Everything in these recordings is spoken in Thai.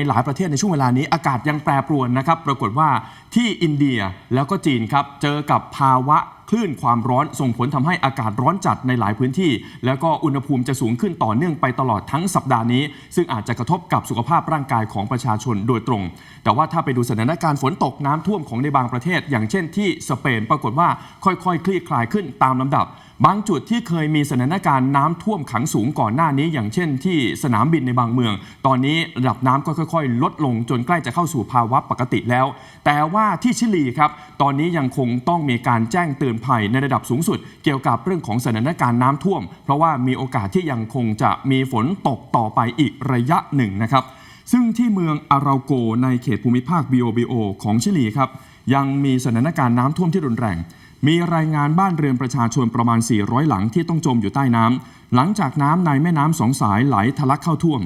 ในหลายประเทศในช่วงเวลานี้อากาศยังแปรปรวนนะครับ ปรากฏว่าที่อินเดียแล้วก็จีนครับ เจอกับภาวะ คลื่นความร้อนส่งผลทำให้อากาศร้อนจัดในหลายพื้นที่ แล้วก็อุณหภูมิจะสูงขึ้นต่อเนื่องไปตลอดทั้งสัปดาห์นี้ ซึ่งอาจจะกระทบกับสุขภาพร่างกายของประชาชนโดยตรง แต่ว่าถ้าไปดูสถานการณ์ฝนตกน้ำท่วมของในบางประเทศ อย่างเช่นที่สเปนปรากฏว่าค่อยๆ คลี่คลายขึ้นตามลำดับ บางจุดที่เคยมีสถานการณ์น้ำท่วมขังสูงก่อนหน้านี้ อย่างเช่น ที่สนามบินในบางเมือง ตอนนี้ระดับน้ำก็ค่อย ๆ ลดลงจนใกล้จะเข้าสู่ภาวะปกติแล้ว แต่ว่าที่ชิลีครับตอนนี้ยังคงต้องมีการแจ้งเตือนภัยในระดับสูงสุด เกี่ยวกับเรื่องของสถานการณ์น้ำท่วม เพราะว่ามีโอกาสที่ยังคงจะมีฝนตกต่อไปอีกระยะหนึ่งนะครับ ซึ่งที่เมืองอาราโกในเขตภูมิภาคบิโอบิโอของชิลีครับยังมีสถานการณ์น้ำท่วมที่รุนแรง มีรายงานบ้านเรือนประชาชนประมาณ 400 หลังที่ต้องจมอยู่ใต้น้ำหลังจากน้ำในแม่น้ำสองสายไหลทะลักเข้าท่วม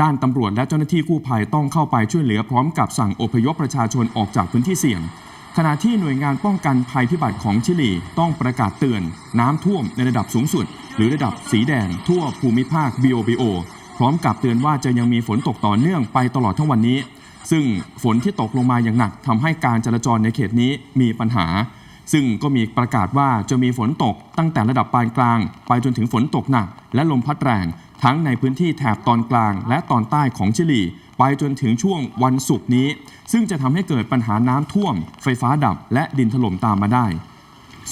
ด้านตำรวจและเจ้าหน้าที่กู้ภัยต้องเข้าไปช่วยเหลือพร้อมกับสั่งอพยพประชาชนออกจากพื้นที่เสี่ยง ขณะที่หน่วยงานป้องกันภัยพิบัติของชิลีต้องประกาศเตือนน้ำท่วมในระดับสูงสุด หรือระดับสีแดงทั่วภูมิภาคบิโอบิโอพร้อมกับเตือนว่าจะยังมีฝนตกต่อเนื่องไปตลอดทั้งวันนี้ ซึ่งฝนที่ตกลงมาอย่างหนักทำให้การจราจรในเขตนี้มีปัญหา ซึ่งก็มีประกาศว่าจะมีฝนตกตั้งแต่ระดับปานกลาง ไปจนถึงฝนตกหนัก และลมพัดแรง ทั้งในพื้นที่แถบตอนกลางและตอนใต้ของชิลี ไปจนถึงช่วงวันศุกร์นี้ ซึ่งจะทำให้เกิดปัญหาน้ำท่วม ไฟฟ้าดับ และดินถล่มตามมาได้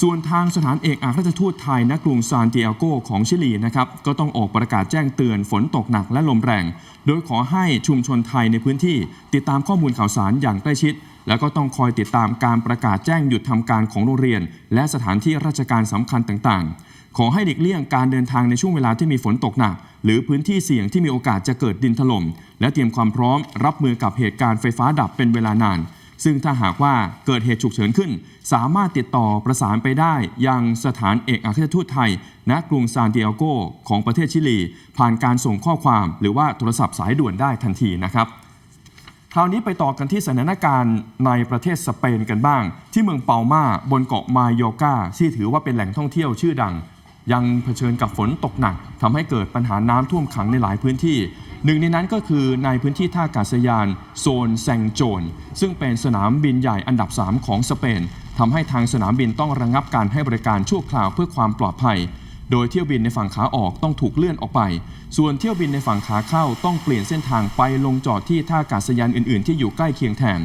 ส่วนทางสถานเอกอัครราชทูตไทยณกรุงซานติอาโกของชิลีนะครับก็ต้องออกประกาศแจ้งเตือนฝนตกหนักและลมแรง โดยขอให้ชุมชนไทยในพื้นที่ ติดตามข้อมูลข่าวสารอย่างใกล้ชิดแล้วก็ต้องคอยติดตามการประกาศแจ้งหยุดทำการของโรงเรียน และสถานที่ราชการสำคัญต่างๆ ขอให้หลีกเลี่ยงการเดินทางในช่วงเวลาที่มีฝนตกหนัก หรือพื้นที่เสี่ยงที่มีโอกาสจะเกิดดินถล่ม และเตรียมความพร้อมรับมือกับเหตุการณ์ไฟฟ้าดับเป็นเวลานาน ซึ่งถ้าหากว่าเกิดเหตุฉุกเฉินขึ้น สามารถติดต่อประสานไปได้ยังสถานเอกอัครราชทูตไทย ณกรุงซานติอาโกของประเทศชิลี ผ่านการส่งข้อความ หรือว่าโทรศัพท์สายด่วนได้ทันทีนะครับคราวนี้ไปต่อกันที่สถานการณ์ในประเทศสเปนกันบ้าง ที่เมืองเปามาบนเกาะมายอร์กาที่ถือว่าเป็นแหล่งท่องเที่ยวชื่อดัง ยังเผชิญกับฝนตกหนักทำให้เกิดปัญหาน้ำท่วมขังในหลายพื้นที่ หนึ่งในนั้นก็คือในพื้นที่ท่าอากาศยาน โซนแซงโจน ซึ่งเป็นสนามบินใหญ่อันดับ 3 ของสเปนทำให้ทางสนามบินต้องระงงับการให้บริการชั่วคราวเพื่อความปลอดภัย โดยเที่ยวบินในฝั่งขาออกต้องถูกเลื่อนออกไป ส่วนเที่ยวบินในฝั่งขาเข้าต้องเปลี่ยนเส้นทางไปลงจอดที่ท่าอากาศยานอื่น ๆ ที่อยู่ใกล้เคียงแทน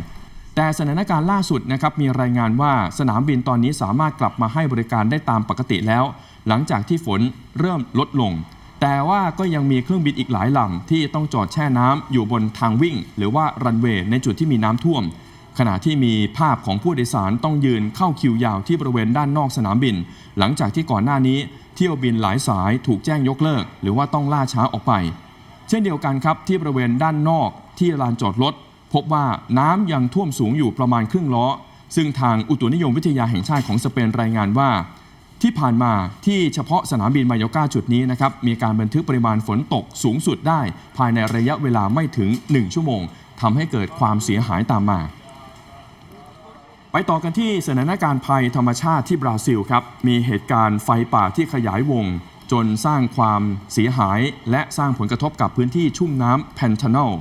แต่สถานการณ์ล่าสุดนะครับมีรายงานว่าสนามบินตอนนี้สามารถกลับมาให้บริการได้ตามปกติแล้ว หลังจากที่ฝนเริ่มลดลง แต่ว่าก็ยังมีเครื่องบินอีกหลายลำที่ต้องจอดแช่น้ำอยู่บนทางวิ่ง หรือว่ารันเวย์ในจุดที่มีน้ำท่วม ขณะที่มีภาพของผู้โดยสารต้องยืนเข้าคิวยาวที่บริเวณด้านนอกสนามบิน หลังจากที่ก่อนหน้านี้เที่ยวบินหลายสายถูกแจ้งยกเลิก หรือว่าต้องล่าช้าออกไป เช่นเดียวกันครับที่บริเวณด้านนอกที่ลานจอดรถพบว่าน้ำยังท่วมสูงอยู่ประมาณครึ่งล้อ ซึ่งทางอุตุนิยมวิทยาแห่งชาติของสเปนรายงานว่า ที่ผ่านมาที่เฉพาะสนามบินมายอกาจุดนี้นะครับมีการบันทึกปริมาณฝนตกสูงสุดได้ ภายในระยะเวลาไม่ถึง 1 ชั่วโมงทำให้เกิดความเสียหายตามมา ไปต่อกันที่สถานการณ์ภัยธรรมชาติที่บราซิลครับมีเหตุการณ์ไฟป่าที่ขยายวง จนสร้างความเสียหาย และสร้างผลกระทบกับพื้นที่ชุ่มน้ำแพนทานล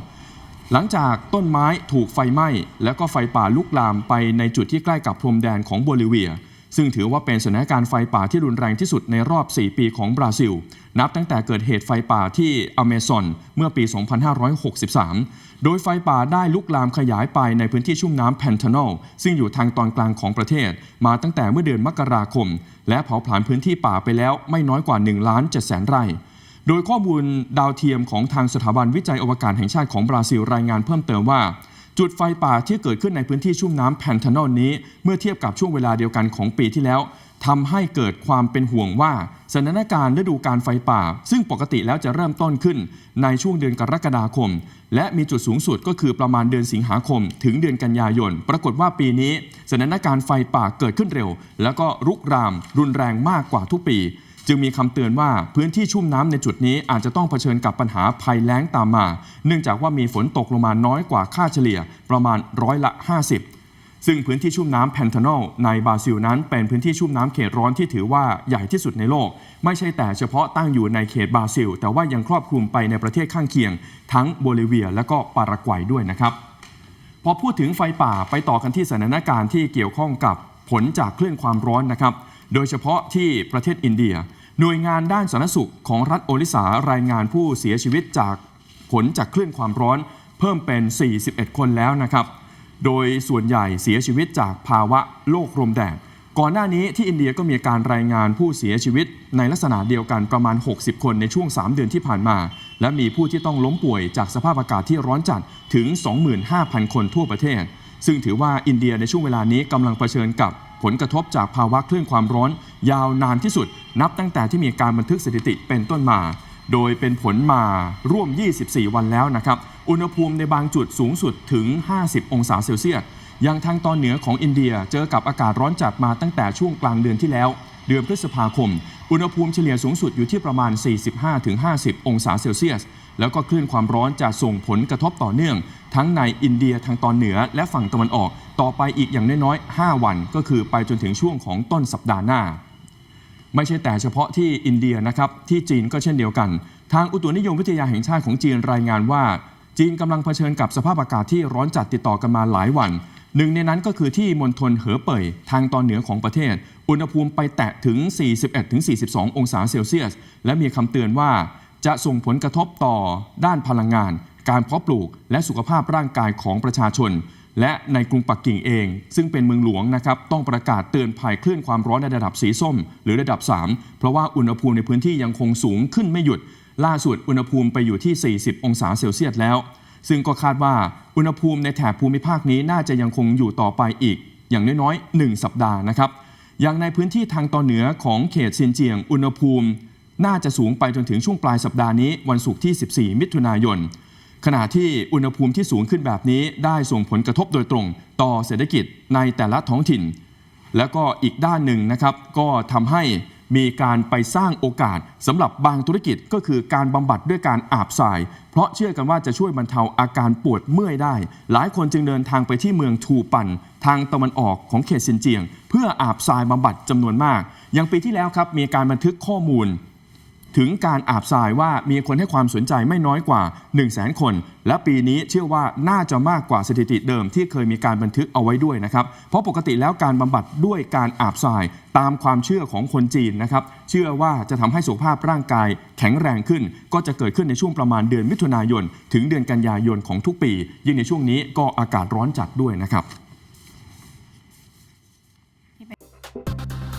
หลังจากต้นไม้ถูกไฟไหม้ แล้วก็ไฟป่าลุกลามไปในจุดที่ใกล้กับพรมแดนของโบลิเวีย ซึ่งถือว่าเป็นสถานการณ์ไฟป่าที่รุนแรงที่สุดในรอบ 4 ปีของบราซิล นับตั้งแต่เกิดเหตุไฟป่าที่อเมซอนเมื่อปี 2563 โดยไฟป่าได้ลุกลามขยายไปในพื้นที่ชุ่มน้ำแพนทานลซึ่งอยู่ทางตอนกลางของประเทศ มาตั้งแต่เมื่อเดือนมกราคม และเผาผลาญพื้นที่ป่าไปแล้วไม่น้อยกว่า1ล้าน7แสนไร่โดยข้อมูลดาวเทียมของทางสถาบันวิจัยอวกาศแห่งชาติของบราซิลรายงานเพิ่มเติมว่า จุดไฟป่าที่เกิดขึ้นในพื้นที่ชุ่มน้ำแพนทานอลนี้ เมื่อเทียบกับช่วงเวลาเดียวกันของปีที่แล้วทำให้เกิดความเป็นห่วงว่าสถานการณ์ฤดูการไฟป่า ซึ่งปกติแล้วจะเริ่มต้นขึ้นในช่วงเดือนกรกฎาคม และมีจุดสูงสุดก็คือประมาณเดือนสิงหาคม ถึงเดือนกันยายน ปรากฏว่าปีนี้สถานการณ์ไฟป่าเกิดขึ้นเร็ว แล้วก็รุกราม รุนแรงมากกว่าทุกปี จึงมีคำเตือนว่าพื้นที่ชุ่มน้ำในจุดนี้อาจจะต้องเผชิญกับปัญหาภัยแล้งตามมา เนื่องจากว่ามีฝนตกลงมาน้อยกว่าค่าเฉลี่ยประมาณร้อยละ 50ซึ่งพื้นที่ชุ่มน้ำแพนทานอลในบราซิลนั้นเป็นพื้นที่ชุ่มน้ำเขตร้อนที่ถือว่าใหญ่ที่สุดในโลก ไม่ใช่แต่เฉพาะตั้งอยู่ในเขตบราซิล แต่ว่ายังครอบคลุมไปในประเทศข้างเคียง ทั้งโบลิเวียและก็ปารากวัยด้วยนะครับ พอพูดถึงไฟป่าไปต่อกันที่สถานการณ์ที่เกี่ยวข้องกับผลจากคลื่นความร้อนนะครับ โดยเฉพาะที่ประเทศอินเดีย หน่วยงานด้านสาธารณสุขของรัฐโอริสารายงานผู้เสียชีวิตจากผลจากคลื่นความร้อนเพิ่มเป็น 41 คนแล้วนะครับ โดยส่วนใหญ่เสียชีวิตจากภาวะโลกรมแดด ก่อนหน้านี้ที่อินเดียก็มีการรายงานผู้เสียชีวิต ในลักษณะเดียวกันประมาณ 60 คนในช่วง 3 เดือนที่ผ่านมา และมีผู้ที่ต้องล้มป่วยจากสภาพอากาศที่ร้อนจัดถึง 25,000 คนทั่วประเทศ ซึ่งถือว่าอินเดียในช่วงเวลานี้กำลังเผชิญกับ ผลกระทบจากภาวะคลื่นความร้อนยาวนานที่สุด นับตั้งแต่ที่มีการบันทึกสถิติเป็นต้นมา โดยเป็นผลมาร่วม 24 วันแล้วนะครับ อุณหภูมิในบางจุดสูงสุดถึง 50 องศาเซลเซียสยังทางตอนเหนือของอินเดียเจอกับอากาศร้อนจัดมาตั้งแต่ช่วงกลางเดือนที่แล้ว เดือนพฤษภาคม อุณหภูมิเฉลี่ยสูงสุดอยู่ที่ประมาณ 45-50 องศาเซลเซียส แล้วก็คลื่นความร้อนจะส่งผลกระทบต่อเนื่อง ทั้งในอินเดียทางตอนเหนือและฝั่งตะวันออก ต่อไปอีกอย่างน้อยๆ 5 วัน ก็คือไปจนถึงช่วงของต้นสัปดาห์หน้า ไม่ใช่แต่เฉพาะที่อินเดียนะครับ ที่จีนก็เช่นเดียวกัน ทางอุตุนิยมวิทยาแห่งชาติของจีนรายงานว่า จีนกำลังเผชิญกับสภาพอากาศที่ร้อนจัดติดต่อกันมาหลายวันหนึ่งในนั้นก็คือที่มณฑลเหอเป่ยทางตอนเหนือของประเทศ อุณหภูมิไปแตะถึง 41-42 องศาเซลเซียส และมีคำเตือนว่าจะส่งผลกระทบต่อด้านพลังงาน การเพาะปลูกและสุขภาพร่างกายของประชาชน และในกรุงปักกิ่งเอง ซึ่งเป็นเมืองหลวงนะครับต้องประกาศเตือนภัยคลื่นความร้อนในระดับสีส้ม หรือระดับ 3 เพราะว่าอุณหภูมิในพื้นที่ยังคงสูงขึ้นไม่หยุด ล่าสุดอุณหภูมิไปอยู่ที่ 40 องศาเซลเซียสแล้ว ซึ่งก็คาดว่าอุณหภูมิในแถบภูมิภาคนี้น่าจะยังคงอยู่ต่อไปอีก อย่างน้อยๆ 1 สัปดาห์นะครับอย่างในพื้นที่ทางตอนเหนือของเขตซินเจียงอุณหภูมิ น่าจะสูงไปจนถึงช่วงปลายสัปดาห์นี้วันศุกร์ที่ 14 มิถุนายน ขณะที่อุณหภูมิที่สูงขึ้นแบบนี้ได้ส่งผลกระทบโดยตรง ต่อเศรษฐกิจในแต่ละท้องถิ่น แล้วก็อีกด้านหนึ่งนะครับ ก็ทำให้มีการไปสร้างโอกาสสำหรับบางธุรกิจก็คือการบำบัดด้วยการอาบทราย เพราะเชื่อกันว่าจะช่วยบรรเทาอาการปวดเมื่อยได้ หลายคนจึงเดินทางไปที่เมืองทูปัน ทางตะวันออกของเขตซินเจียง เพื่ออาบทรายบำบัดจำนวนมาก อย่างปีที่แล้วครับมีการบันทึกข้อมูล ถึงการอาบทรายว่ามีคนให้ความสนใจไม่น้อยกว่า 1 0 0 0 0แคน และปีนี้เชื่อว่าน่าจะมากกว่าสถิติเดิมที่เคยมีการบันทึกเอาไว้ด้วยนะครับ เพราะปกติแล้วการบำบัดด้วยการอาบทรายตามความเชื่อของคนจีนนะครับ เชื่อว่าจะทำให้สุขภาพร่างกายแข็งแรงขึ้น ก็จะเกิดขึ้นในช่วงประมาณเดือนมิถุนายน ถึงเดือนกันยายนของทุกปี ยิ่งในช่วงนี้ก็อากาศร้อนจัดด้วยนะครับ